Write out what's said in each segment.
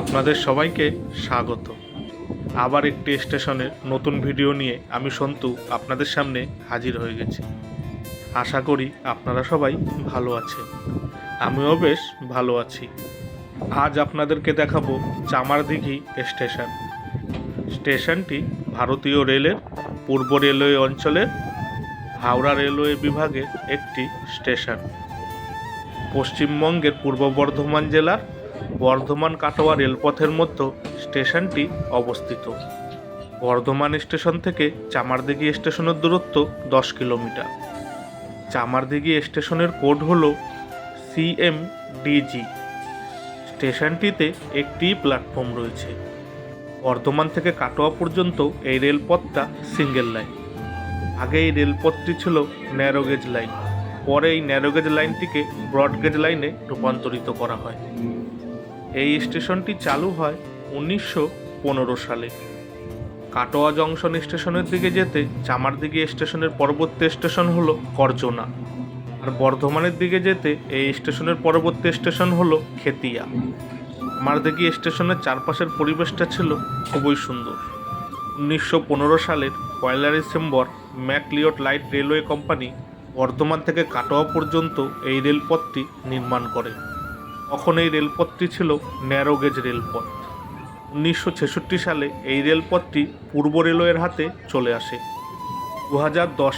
আপনাদের সবাইকে স্বাগত। আবার একটি স্টেশনের নতুন ভিডিও নিয়ে আমি সন্তু আপনাদের সামনে হাজির হয়ে গেছি। আশা করি আপনারা সবাই ভালো আছেন। আমিও বেশ ভালো আছি। আজ আপনাদেরকে দেখাবো চামারদিঘি স্টেশন। স্টেশনটি ভারতীয় রেলের পূর্ব রেলওয়ে অঞ্চলের হাওড়া রেলওয়ে বিভাগের একটি স্টেশন। পশ্চিমবঙ্গের পূর্ব বর্ধমান জেলার বর্ধমান কাটোয়া রেলপথের মধ্যে স্টেশনটি অবস্থিত। বর্ধমান স্টেশন থেকে চামারদিঘি স্টেশনের দূরত্ব দশ কিলোমিটার। চামারদিঘি স্টেশনের কোড হল সিএমডিজি। স্টেশনটিতে একটি প্ল্যাটফর্ম রয়েছে। বর্ধমান থেকে কাটোয়া পর্যন্ত এই রেলপথটা সিঙ্গেল লাইন। আগে এই রেলপথটি ছিল ন্যারোগেজ লাইন। পরে এই ন্যারোগেজ লাইনটিকে ব্রডগেজ লাইনে রূপান্তরিত করা হয়। এই স্টেশনটি চালু হয় উনিশশো পনেরো সালে। কাটোয়া জংশন স্টেশনের দিকে যেতে চামারদিঘি স্টেশনের পরবর্তী স্টেশন হলো করজনা। আর বর্ধমানের দিকে যেতে এই স্টেশনের পরবর্তী স্টেশন হলো খেতিয়া। চামারদিঘি স্টেশনের চারপাশের পরিবেশটা ছিল খুবই সুন্দর। উনিশশো পনেরো সালের পয়লা December McLeod light railway company Bardhaman থেকে কাটোয়া পর্যন্ত এই রেলপথটি নির্মাণ করে। তখন এই রেলপথটি ছিল ন্যারোগেজ রেলপথ। উনিশশো ছেষট্টি সালে এই রেলপথটি পূর্ব রেলওয়ের হাতে চলে আসে। দু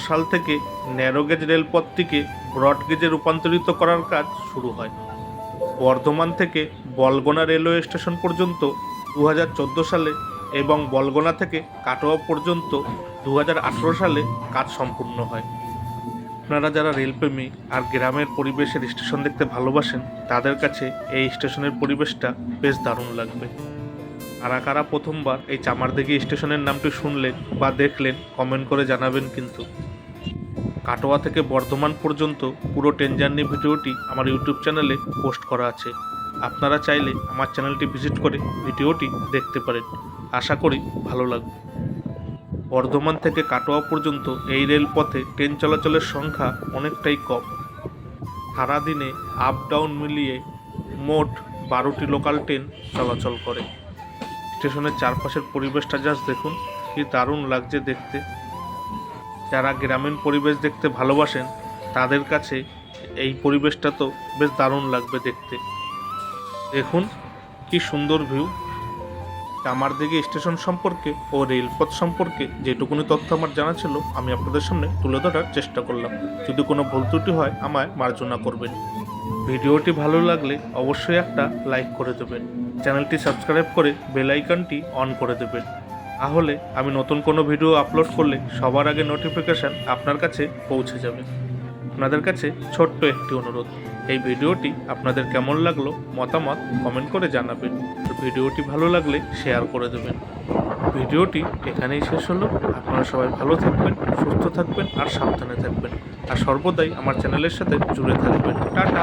সাল থেকে ন্যারোগেজ রেলপথটিকে ব্রডগেজে রূপান্তরিত করার কাজ শুরু হয়। বর্ধমান থেকে বলগোনা রেলওয়ে স্টেশন পর্যন্ত দু হাজার চোদ্দ সালে এবং বলগোনা থেকে কাটোয়া পর্যন্ত দু হাজার আঠেরো সালে কাজ সম্পূর্ণ হয়। আপনারা যারা রেলপ্রেমী আর গ্রামের পরিবেশের স্টেশন দেখতে ভালোবাসেন, তাদের কাছে এই স্টেশনের পরিবেশটা বেশ দারুণ লাগবে। কারা কারা প্রথমবার এই চামারদিঘি স্টেশনের নামটি শুনলেন বা দেখলেন, কমেন্ট করে জানাবেন কিন্তু। কাটোয়া থেকে বর্ধমান পর্যন্ত পুরো ট্রেন জার্নি ভিডিওটি আমার ইউটিউব চ্যানেলে পোস্ট করা আছে। আপনারা চাইলে আমার চ্যানেলটি ভিজিট করে ভিডিওটি দেখতে পারেন। আশা করি ভালো লাগবে। বর্ধমান থেকে কাটোয়া পর্যন্ত এই রেলপথে ট্রেন চলাচলের সংখ্যা অনেকটাই কম। সারাদিনে আপ ডাউন মিলিয়ে মোট বারোটি লোকাল ট্রেন চলাচল করে। স্টেশনের চারপাশের পরিবেশটা জাস্ট দেখুন, কি দারুণ লাগছে দেখতে। যারা গ্রামীণ পরিবেশ দেখতে ভালোবাসেন, তাদের কাছে এই পরিবেশটা তো বেশ দারুণ লাগবে দেখতে। দেখুন, কি সুন্দর ভিউ আমার দিকে স্টেশন সম্পর্কে ও রেলপথ সম্পর্কে যেটুকুনি তথ্য আমার জানা ছিল, আমি আপনাদের সামনে তুলে ধরার চেষ্টা করলাম। যদি কোনো ভুল ত্রুটি হয়, আমায় মার্জনা করবেন। ভিডিওটি ভালো লাগলে অবশ্যই একটা লাইক করে দেবেন। চ্যানেলটি সাবস্ক্রাইব করে বেল আইকনটি অন করে দেবেন। তাহলে আমি নতুন কোনো ভিডিও আপলোড করলে সবার আগে নোটিফিকেশান আপনার কাছে পৌঁছে যাবে। আপনাদের কাছে ছোট্ট একটি অনুরোধ, এই ভিডিওটি আপনাদের কেমন লাগল মতামত কমেন্ট করে জানাবেন। ভিডিওটি ভালো লাগলে শেয়ার করে দেবেন। ভিডিওটি এখানেই শেষ হলো। আপনারা সবাই ভালো থাকবেন, সুস্থ থাকবেন আর সাবধানে থাকবেন। আর সর্বদাই আমার চ্যানেলের সাথে জুড়ে থাকবেন। টাটা!